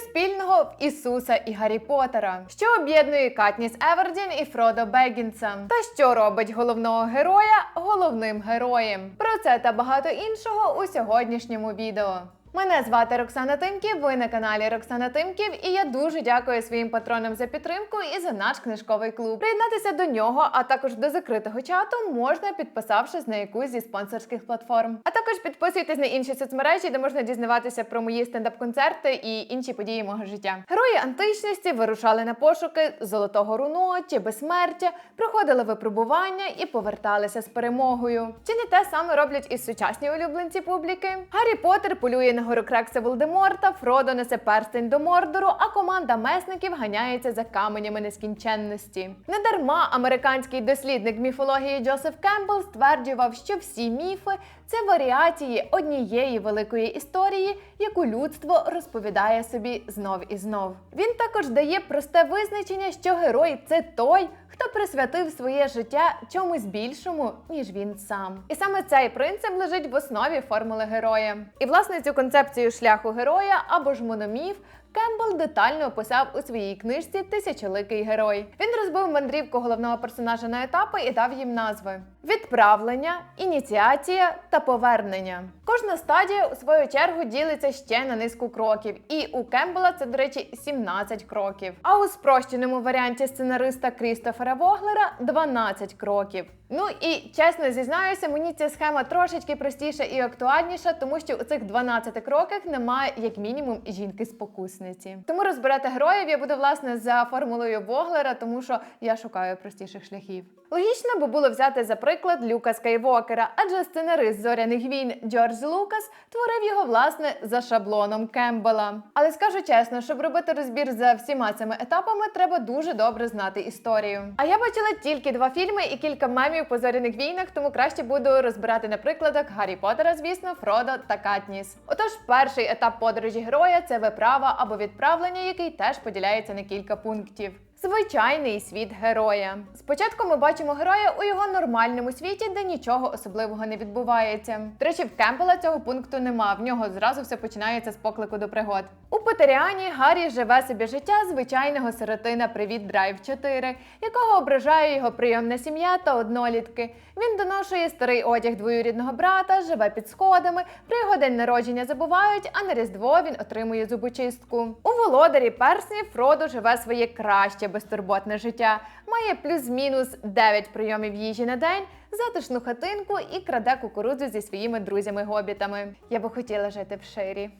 спільного в Ісуса і Гаррі Поттера? Що об'єднує Катніс Евердін і Фродо Бегінса? Та що робить головного героя головним героєм? Про це та багато іншого у сьогоднішньому відео. Мене звати Роксана Тимків. Ви на каналі Роксана Тимків, і я дуже дякую своїм патронам за підтримку і за наш книжковий клуб. Приєднатися до нього, а також до закритого чату, можна підписавшись на якусь зі спонсорських платформ. А також підписуйтесь на інші соцмережі, де можна дізнаватися про мої стендап-концерти і інші події мого життя. Герої античності вирушали на пошуки золотого руно чи безсмертя, проходили випробування і поверталися з перемогою. Чи не те саме роблять і сучасні улюбленці публіки? Гаррі Поттер полює на горокрекса Волдеморта, Фродо несе перстень до Мордору, а команда месників ганяється за каменями нескінченності. Недарма американський дослідник міфології Джосеф Кембл стверджував, що всі міфи це варіації однієї великої історії, яку людство розповідає собі знов і знов. Він також дає просте визначення, що герой це той, хто присвятив своє життя чомусь більшому, ніж він сам. І саме цей принцип лежить в основі формули героя. І власне цю концепцію шляху героя або ж мономіф. Кембл детально описав у своїй книжці Тисячоликий герой. Він розбив мандрівку головного персонажа на етапи і дав їм назви: відправлення, ініціація та повернення. Кожна стадія у свою чергу ділиться ще на низку кроків, і у Кембела це, до речі, 17 кроків. А у спрощеному варіанті сценариста Крістофера Воглера 12 кроків. Ну і чесно зізнаюся, мені ця схема трошечки простіша і актуальніша, тому що у цих 12 кроках немає як мінімум жінки-спокусниці. Тому розбирати героїв я буду власне за формулою Воглера, тому що я шукаю простіших шляхів. Логічно би було взяти за приклад Люка Скайвокера, адже сценарист зоряних війн Джордж Лукас творив його власне за шаблоном Кембела. Але скажу чесно, щоб робити розбір за всіма цими етапами, треба дуже добре знати історію. А я бачила тільки два фільми і кілька мемів по зоряних війнах, тому краще буду розбирати на прикладах Гаррі Поттера, звісно, Фродо та Катніс. Отож, перший етап подорожі героя це виправа або відправлення, який теж поділяється на кілька пунктів. Звичайний світ героя. Спочатку ми бачимо героя у його нормальному світі, де нічого особливого не відбувається. До речі, в Кемпела цього пункту нема. В нього зразу все починається з поклику до пригод. У Потеріані Гаррі живе собі життя звичайного сиротина Привіт Драйв 4, якого ображає його прийомна сім'я та однолітки. Він доношує старий одяг двоюрідного брата, живе під сходами. Про його день народження забувають, а на різдво він отримує зубочистку. У володарі перснів Фродо живе своє краще безтурботне життя, має плюс-мінус 9 прийомів їжі на день, затишну хатинку і краде кукурудзу зі своїми друзями-гобітами. Я би хотіла жити в ширі.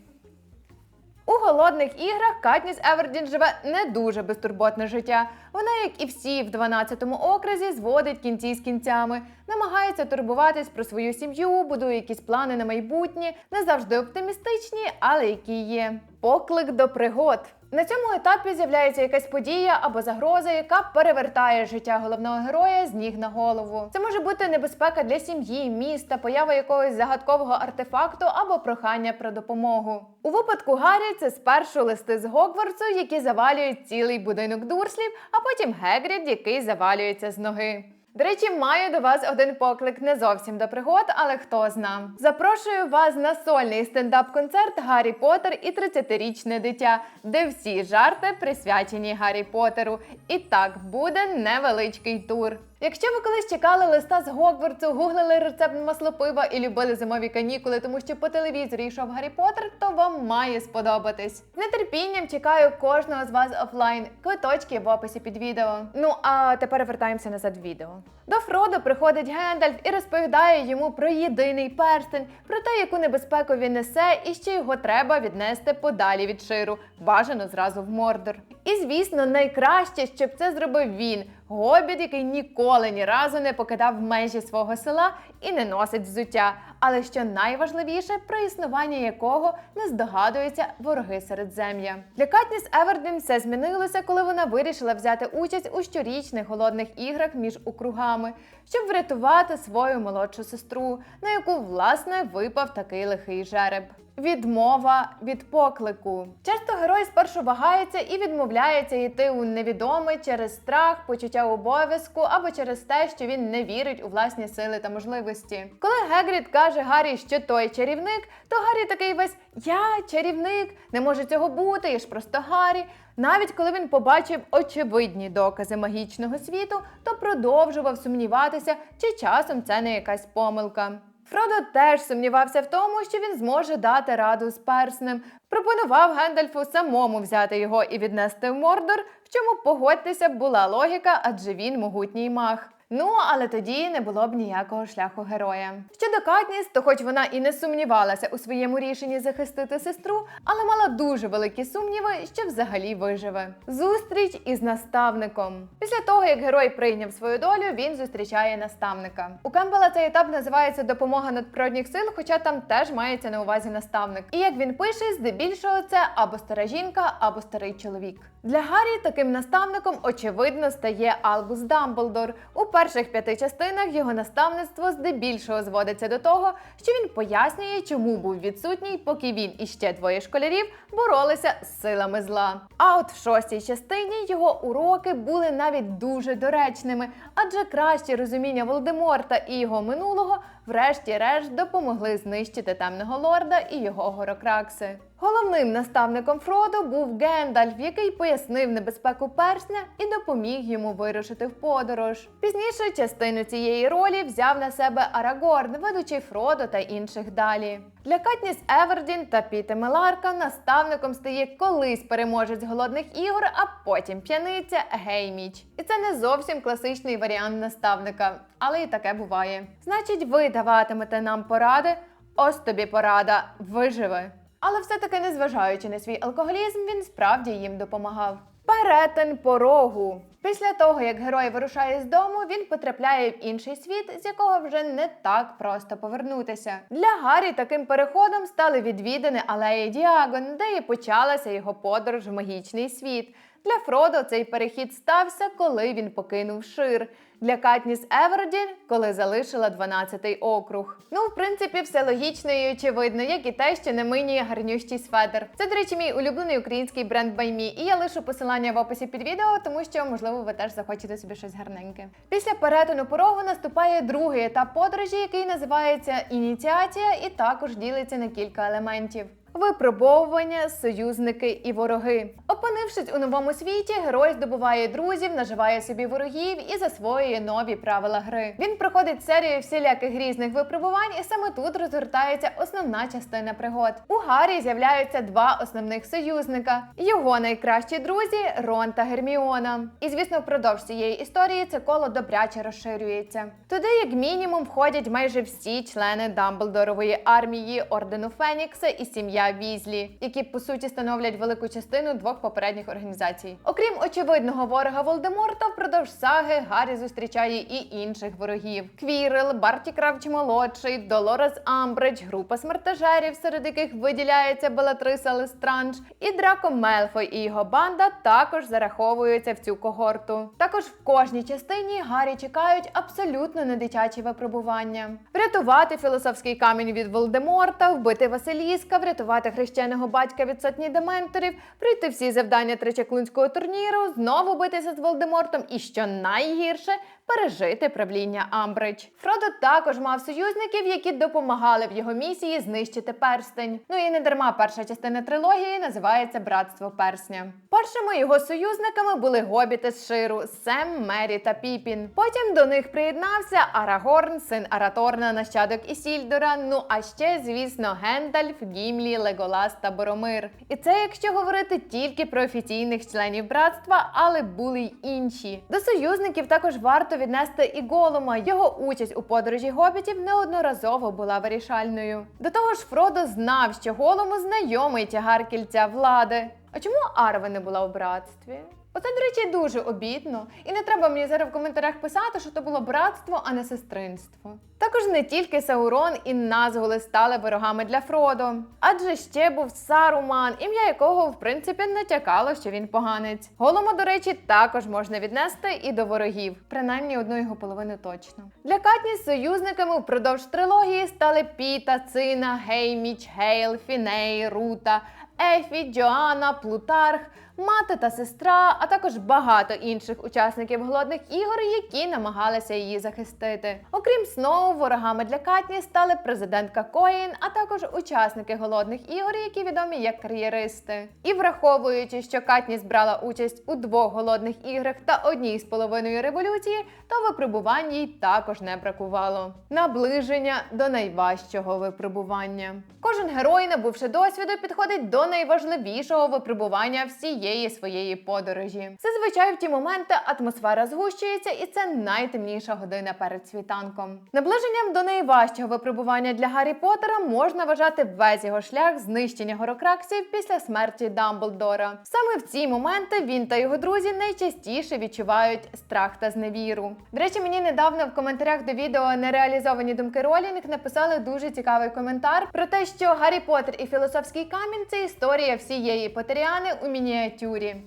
У голодних іграх Катніс Евердін живе не дуже безтурботне життя. Вона, як і всі в 12-му окрузі, зводить кінці з кінцями, намагається турбуватись про свою сім'ю, будує якісь плани на майбутнє, не завжди оптимістичні, але які є. Поклик до пригод. На цьому етапі з'являється якась подія або загроза, яка перевертає життя головного героя з ніг на голову. Це може бути небезпека для сім'ї, міста, поява якогось загадкового артефакту або прохання про допомогу. У випадку Гаррі це спершу листи з Гогвартсу, які завалюють цілий будинок дурслів, а потім Гегрід, який завалюється з ноги. До речі, маю до вас один поклик не зовсім до пригод, але хто зна. Запрошую вас на сольний стендап-концерт Гаррі Поттер і 30-річне дитя, де всі жарти присвячені Гаррі Поттеру. І так буде невеличкий тур. Якщо ви колись чекали листа з Гогвартсу, гуглили рецепт маслопива і любили зимові канікули, тому що по телевізорі йшов Гаррі Поттер, то вам має сподобатись. З нетерпінням чекаю кожного з вас офлайн. Квиточки в описі під відео. Ну а тепер вертаємося назад в відео. До Фродо приходить Гендальф і розповідає йому про єдиний перстень, про те, яку небезпеку він несе, і що його треба віднести подалі від ширу, бажано зразу в Мордор. І звісно, найкраще, щоб це зробив він. Гобіт, який ніколи ні разу не покидав межі свого села і не носить взуття, але що найважливіше, про існування якого не здогадуються вороги середзем'я. Для Катніс Евердін все змінилося, коли вона вирішила взяти участь у щорічних голодних іграх між округами, щоб врятувати свою молодшу сестру, на яку власне випав такий лихий жереб. Відмова від поклику. Часто герой спершу вагається і відмовляється йти у невідоме через страх, почуття обов'язку або через те, що він не вірить у власні сили та можливості. Коли Гегрід каже, каже Гаррі, що той чарівник, то Гаррі такий весь я чарівник, не може цього бути, я ж просто Гаррі. Навіть коли він побачив очевидні докази магічного світу, то продовжував сумніватися, чи часом це не якась помилка. Фродо теж сумнівався в тому, що він зможе дати раду з перснем. Пропонував Гендальфу самому взяти його і віднести в Мордор, в чому погодьтеся була логіка, адже він могутній маг. Ну, але тоді не було б ніякого шляху героя. Щодо Катніс, то хоч вона і не сумнівалася у своєму рішенні захистити сестру, але мала дуже великі сумніви, що взагалі виживе. Зустріч із наставником. Після того, як герой прийняв свою долю, він зустрічає наставника. У Кембела цей етап називається допомога надприродних сил, хоча там теж мається на увазі наставник. І як він пише, здебільшого це або стара жінка, або старий чоловік. Для Гаррі таким наставником очевидно стає Албус Дамблдор. У перших п'яти частинах його наставництво здебільшого зводиться до того, що він пояснює, чому був відсутній, поки він і ще двоє школярів боролися з силами зла. А от в шостій частині його уроки були навіть дуже доречними, адже краще розуміння Волдеморта і його минулого, врешті-решт, допомогли знищити темного лорда і його горокракси. Головним наставником Фродо був Гендальф, який пояснив небезпеку персня і допоміг йому вирушити в подорож. Пізніше частину цієї ролі взяв на себе Арагорн, ведучи Фродо та інших далі. Для Катніс Евердін та Піти Меларка наставником стає колись переможець голодних ігор, а потім п'яниця Гейміч. І це не зовсім класичний варіант наставника, але і таке буває. Значить, ви даватимете нам поради. Ось тобі порада, виживи. Але все-таки, незважаючи на свій алкоголізм, він справді їм допомагав. Перетин порогу. Після того, як герой вирушає з дому, він потрапляє в інший світ, з якого вже не так просто повернутися. Для Гаррі таким переходом стали відвідини алеї Діагон, де і почалася його подорож в магічний світ. Для Фродо цей перехід стався, коли він покинув шир. Для Катніс Евердін, коли залишила 12-й округ. Ну, в принципі, все логічно і очевидно, як і те, що не миніє гарнющий сведер. Це, до речі, мій улюблений український бренд Баймі, і я лишу посилання в описі під відео, тому що, можливо, ви теж захочете собі щось гарненьке. Після перетину порогу наступає другий етап подорожі, який називається ініціація, і також ділиться на кілька елементів. Випробовування, союзники і вороги. Опинившись у новому світі, герой здобуває друзів, наживає собі ворогів і засвоює нові правила гри. Він проходить серію всіляких різних випробувань, і саме тут розгортається основна частина пригод. У Гаррі з'являються два основних союзника: його найкращі друзі Рон та Герміона. І звісно, впродовж цієї історії це коло добряче розширюється. Туди, як мінімум, входять майже всі члени Дамблдорової армії, ордену Фенікса і сім'я Візлі, які по суті становлять велику частину двох попередніх організацій. Окрім очевидного ворога Волдеморта, впродовж саги Гаррі зустрічає і інших ворогів: Квірел, Барті Кравч молодший, Долорес Амбридж, група смертежерів, серед яких виділяється Белатриса Лестранж, і Драко Мелфой і його банда також зараховуються в цю когорту. Також в кожній частині Гаррі чекають абсолютно недитячі випробування: врятувати філософський камінь від Волдеморта, вбити Василіска, врятувати хрещеного батька від сотні дементорів, пройти всі завдання тричаклунського турніру, знову битися з Волдемортом і що найгірше пережити правління Амбридж. Фродо також мав союзників, які допомагали в його місії знищити перстень. Ну і не дарма перша частина трилогії називається Братство персня. Першими його союзниками були гобіти з Ширу, Сем, Мері та Піпін. Потім до них приєднався Арагорн, син Араторна, нащадок Ісільдора. Ну а ще, звісно, Гендальф, Гімлі, Леголас та Боромир. І це якщо говорити тільки про офіційних членів братства, але були й інші. До союзників також варто віднести і Голума. Його участь у подорожі гобітів неодноразово була вирішальною. До того ж, Фродо знав, що голому знайомий тягар кільця влади. А чому Арва не була у братстві? Оце, до речі, дуже обідно. І не треба мені зараз в коментарях писати, що то було братство, а не сестринство. Також не тільки Саурон і Назгули стали ворогами для Фродо, адже ще був Саруман, ім'я якого в принципі натякало, що він поганець. Голома, до речі, також можна віднести і до ворогів, принаймні одну його половину точно. Для Катні союзниками впродовж трилогії стали Піта, Цина, Гейміч, Гейл, Фіней, Рута. Ефі, Джоанна, Плутарх, мати та сестра, а також багато інших учасників голодних ігор, які намагалися її захистити. Окрім Сноу, ворогами для Катні стали президентка Коїн, а також учасники голодних ігор, які відомі як кар'єристи. І враховуючи, що Катніс брала участь у двох голодних іграх та одній з половиною революції, то випробувань їй також не бракувало. Наближення до найважчого випробування. Кожен герой, набувши досвіду, підходить до найважливішого випробування всієї своєї подорожі. Зазвичай в ті моменти атмосфера згущується, і це найтемніша година перед світанком. Наближенням до найважчого випробування для Гаррі Поттера можна вважати весь його шлях знищення горокраксів після смерті Дамблдора. Саме в ці моменти він та його друзі найчастіше відчувають страх та зневіру. До речі, мені недавно в коментарях до відео нереалізовані думки Ролінг написали дуже цікавий коментар про те, що Гаррі Поттер і філософський камінь це історія всієї Поттеріани у мініатюрі.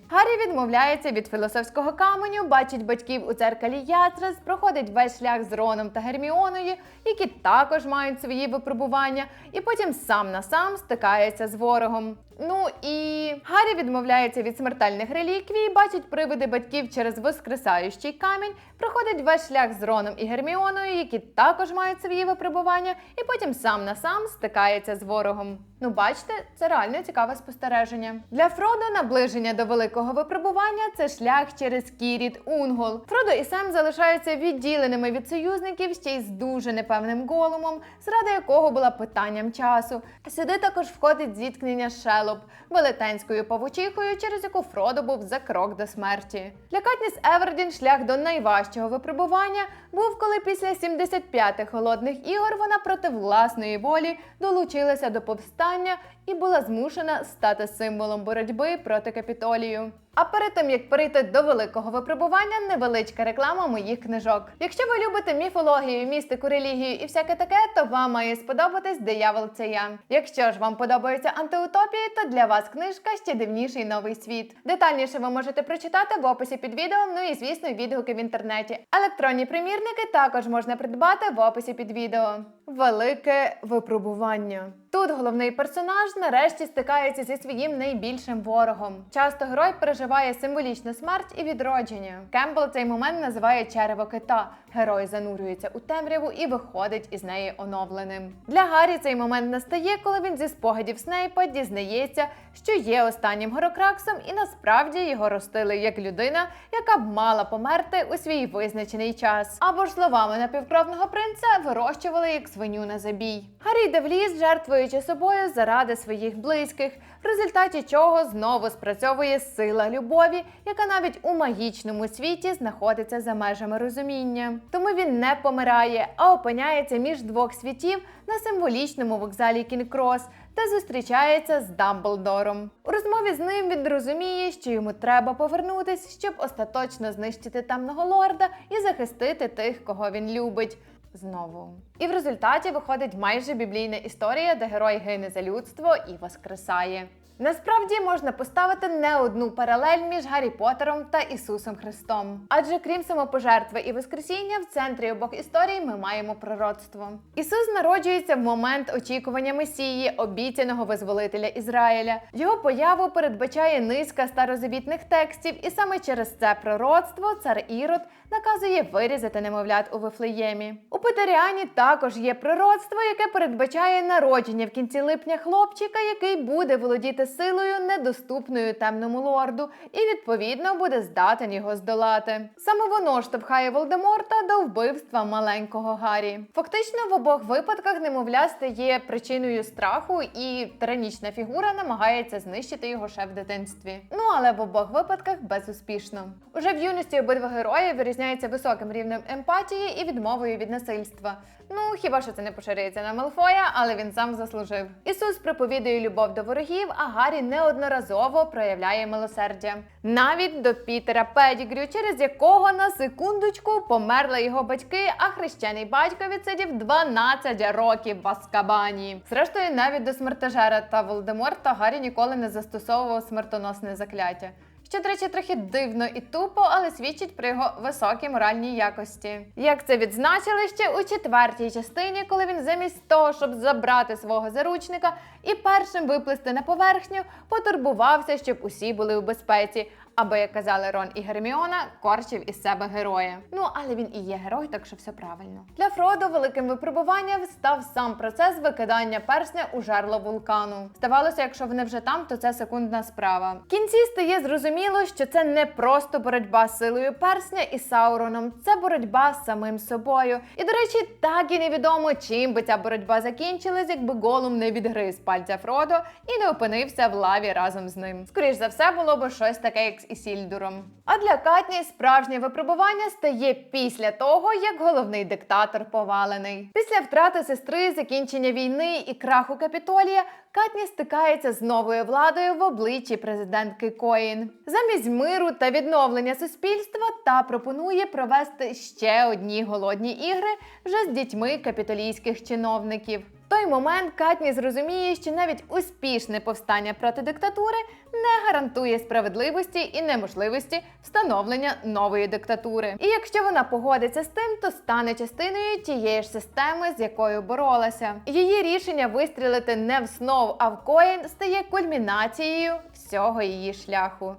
Гаррі відмовляється від філософського каменю, бачить батьків у церкалі Ятрес, проходить весь шлях з Роном та Герміоною, які також мають свої випробування, і потім сам на сам стикається з ворогом. Ну і Гаррі відмовляється від смертельних реліквій, бачить привиди батьків через воскресаючий камінь, проходить весь шлях з Роном і Герміоною, які також мають свої випробування, і потім сам на сам стикається з ворогом. Ну, бачите, це реально цікаве спостереження. Для Фродо наближення до великого випробування це шлях через Кіріт Унгол. Фродо і Сем залишаються відділеними від союзників ще й з дуже непевним голумом, зрада якого була питанням часу. Сюди також входить зіткнення Шелоп, велетенською павучихою, через яку Фродо був за крок до смерті. Для Катніс Евердін шлях до найважчого випробування був, коли після 75-х холодних ігор вона проти власної волі долучилася до повстання і була змушена стати символом боротьби проти капітолію. А перед тим як перейти до великого випробування, невеличка реклама моїх книжок. Якщо ви любите міфологію, містику, релігію і всяке таке, то вам має сподобатись диявол це я. Якщо ж вам подобаються антиутопії, то для вас книжка ще дивніший новий світ. Детальніше ви можете прочитати в описі під відео, ну і звісно відгуки в інтернеті. Електронні примірники також можна придбати в описі під відео. Велике випробування. Тут головний персонаж нарешті стикається зі своїм найбільшим ворогом. Часто герой переживає символічну смерть і відродження. Кембл цей момент називає черево кита. Герой занурюється у темряву і виходить із неї оновленим. Для Гаррі цей момент настає, коли він зі спогадів Снейпа дізнається, що є останнім горокраксом, і насправді його ростили як людина, яка б мала померти у свій визначений час. Або ж словами напівкровного принца вирощували як свиню на забій. Гаррі йде в ліс, жертвуючи собою заради своїх близьких, в результаті чого знову спрацьовує сила любові, яка навіть у магічному світі знаходиться за межами розуміння. Тому він не помирає, а опиняється між двох світів на символічному вокзалі Кінкрос та зустрічається з Дамблдором. У розмові з ним він розуміє, що йому треба повернутись, щоб остаточно знищити темного лорда і захистити тих, кого він любить. Знову. І в результаті виходить майже біблійна історія, де герой гине за людство і воскресає. Насправді можна поставити не одну паралель між Гаррі Поттером та Ісусом Христом. Адже крім самопожертви і Воскресіння, в центрі обох історій ми маємо пророцтво. Ісус народжується в момент очікування Месії, обіцяного визволителя Ізраїля. Його появу передбачає низка старозавітних текстів, і саме через це пророцтво цар Ірод наказує вирізати немовлят у Вифлеємі. У Петеріані також є пророцтво, яке передбачає народження в кінці липня хлопчика, який буде володіти силою, недоступною темному лорду, і відповідно буде здатен його здолати. Саме воно штовхає Волдеморта до вбивства маленького Гаррі. Фактично, в обох випадках немовля стає причиною страху, і тиранічна фігура намагається знищити його ще в дитинстві. Ну але в обох випадках безуспішно. Уже в юності обидва герої вирізняються високим рівнем емпатії і відмовою від насильства. Ну хіба що це не поширюється на Мелфоя, але він сам заслужив. Ісус проповідує любов до ворогів, а Гаррі неодноразово проявляє милосердя. Навіть до Пітера Педігрю, через якого на секундочку померли його батьки, а хрещений батько відсидів 12 років в Аскабані. Зрештою, навіть до смертежера та Волдеморта Гаррі ніколи не застосовував смертоносне закляття. Що, до речі, трохи дивно і тупо, але свідчить про його високі моральні якості. Як це відзначили ще у четвертій частині, коли він замість того, щоб забрати свого заручника і першим виплисти на поверхню, потурбувався, щоб усі були у безпеці. Або, як казали Рон і Герміона, корчив із себе героя. Ну, але він і є герой, так що все правильно. Для Фродо великим випробуванням став сам процес викидання персня у жерло вулкану. Здавалося, якщо вони вже там, то це секундна справа. В кінці стає зрозуміло, що це не просто боротьба з силою персня і Сауроном, це боротьба з самим собою. І, до речі, так і невідомо, чим би ця боротьба закінчилась, якби Голум не відгриз пальця Фродо і не опинився в лаві разом з ним. Скоріш за все, було б щось таке, як з Ісільдуром. А для Катні справжнє випробування стає після того, як головний диктатор повалений. Після втрати сестри, закінчення війни і краху капітолія. Катні стикається з новою владою в обличчі президентки Коїн. Замість миру та відновлення суспільства та пропонує провести ще одні голодні ігри вже з дітьми капітолійських чиновників. Той момент Катні зрозуміє, що навіть успішне повстання проти диктатури не гарантує справедливості і неможливості встановлення нової диктатури. І якщо вона погодиться з тим, то стане частиною тієї ж системи, з якою боролася. Її рішення вистрілити не в снов, а в коїн стає кульмінацією всього її шляху.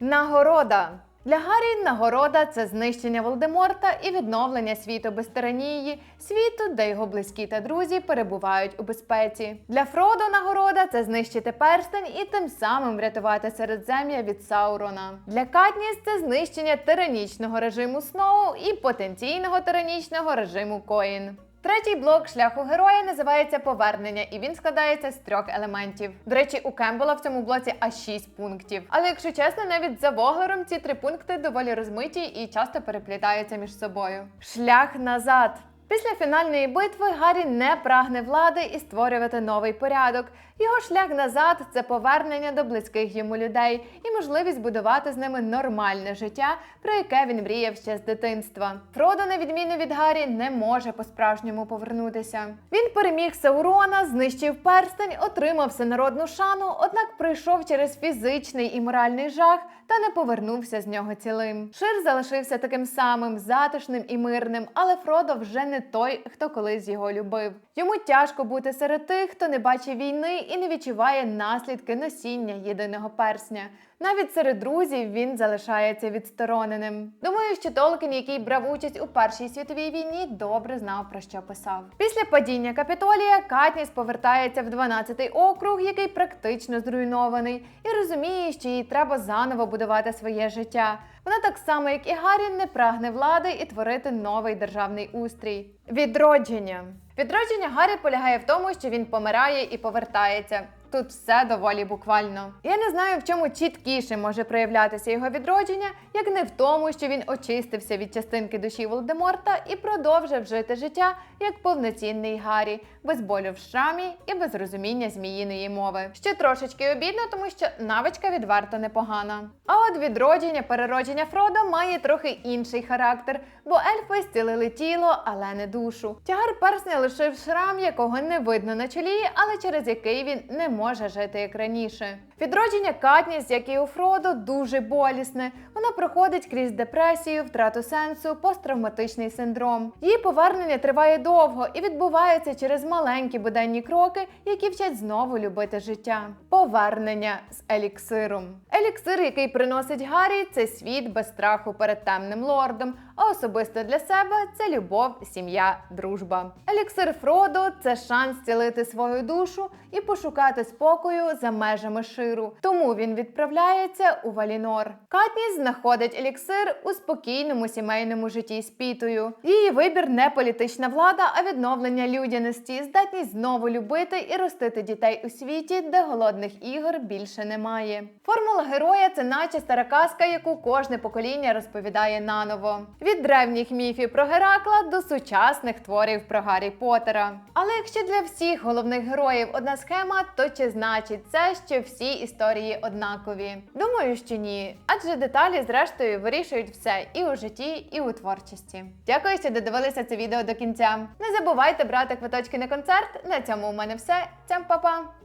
Нагорода. Для Гаррі нагорода це знищення Волдеморта і відновлення світу без тиранії, світу, де його близькі та друзі перебувають у безпеці. Для Фродо нагорода це знищити перстень і тим самим врятувати середзем'я від Саурона. Для Катніс це знищення тиранічного режиму Сноу і потенційного тиранічного режиму Коїн. Третій блок шляху героя називається повернення, і він складається з трьох елементів. До речі, у Кембела в цьому блоці аж шість пунктів. Але якщо чесно, навіть за Воглером ці три пункти доволі розмиті і часто переплітаються між собою. Шлях назад. Після фінальної битви Гаррі не прагне влади і створювати новий порядок. Його шлях назад це повернення до близьких йому людей і можливість будувати з ними нормальне життя, про яке він мріяв ще з дитинства. Фродо, на відміну від Гаррі, не може по-справжньому повернутися. Він переміг Саурона, знищив перстень, отримав всенародну шану, однак пройшов через фізичний і моральний жах та не повернувся з нього цілим. Шир залишився таким самим затишним і мирним, але Фродо вже не той, хто колись його любив. Йому тяжко бути серед тих, хто не бачить війни і не відчуває наслідки носіння єдиного персня. Навіть серед друзів він залишається відстороненим. Думаю, що Толкін, який брав участь у Першій світовій війні, добре знав про що писав. Після падіння Капітолія Катніс повертається в 12-й округ, який практично зруйнований, і розуміє, що їй треба заново будувати своє життя. Вона так само, як і Гаррі, не прагне влади і творити новий державний устрій. Відродження. Відродження Гаррі полягає в тому, що він помирає і повертається. Тут все доволі буквально. Я не знаю, в чому чіткіше може проявлятися його відродження, як не в тому, що він очистився від частинки душі Волдеморта і продовжив жити життя як повноцінний Гаррі, без болю в шрамі і без розуміння зміїної мови. Ще трошечки обідно, тому що навичка відверто непогана. А от відродження, переродження Фродо має трохи інший характер, бо ельфи зцілили тіло, але не душу. Тягар персня лишив шрам, якого не видно на чолі, але через який він не може жити як раніше. Відродження Катніс, як і у Фродо, дуже болісне. Вона проходить крізь депресію, втрату сенсу, посттравматичний синдром. Її повернення триває довго і відбувається через маленькі буденні кроки, які вчать знову любити життя. Повернення з еліксиром. Еліксир, який приносить Гаррі, це світ без страху перед темним лордом. А особисто для себе це любов, сім'я, дружба. Еліксир Фродо це шанс зцілити свою душу і пошукати спокою за межами ширу. Тому він відправляється у Валінор. Катніс знаходить еліксир у спокійному сімейному житті з пітою. Її вибір не політична влада, а відновлення людяності, здатність знову любити і ростити дітей у світі, де голодних ігор більше немає. Формула героя це наче стара казка, яку кожне покоління розповідає наново. Від древніх міфів про Геракла до сучасних творів про Гаррі Поттера. Але якщо для всіх головних героїв одна схема, то чи значить це, що всі історії однакові? Думаю, що ні. Адже деталі, зрештою, вирішують все і у житті, і у творчості. Дякую, що додивилися це відео до кінця. Не забувайте брати квиточки на концерт. На цьому у мене все. Цям па-па!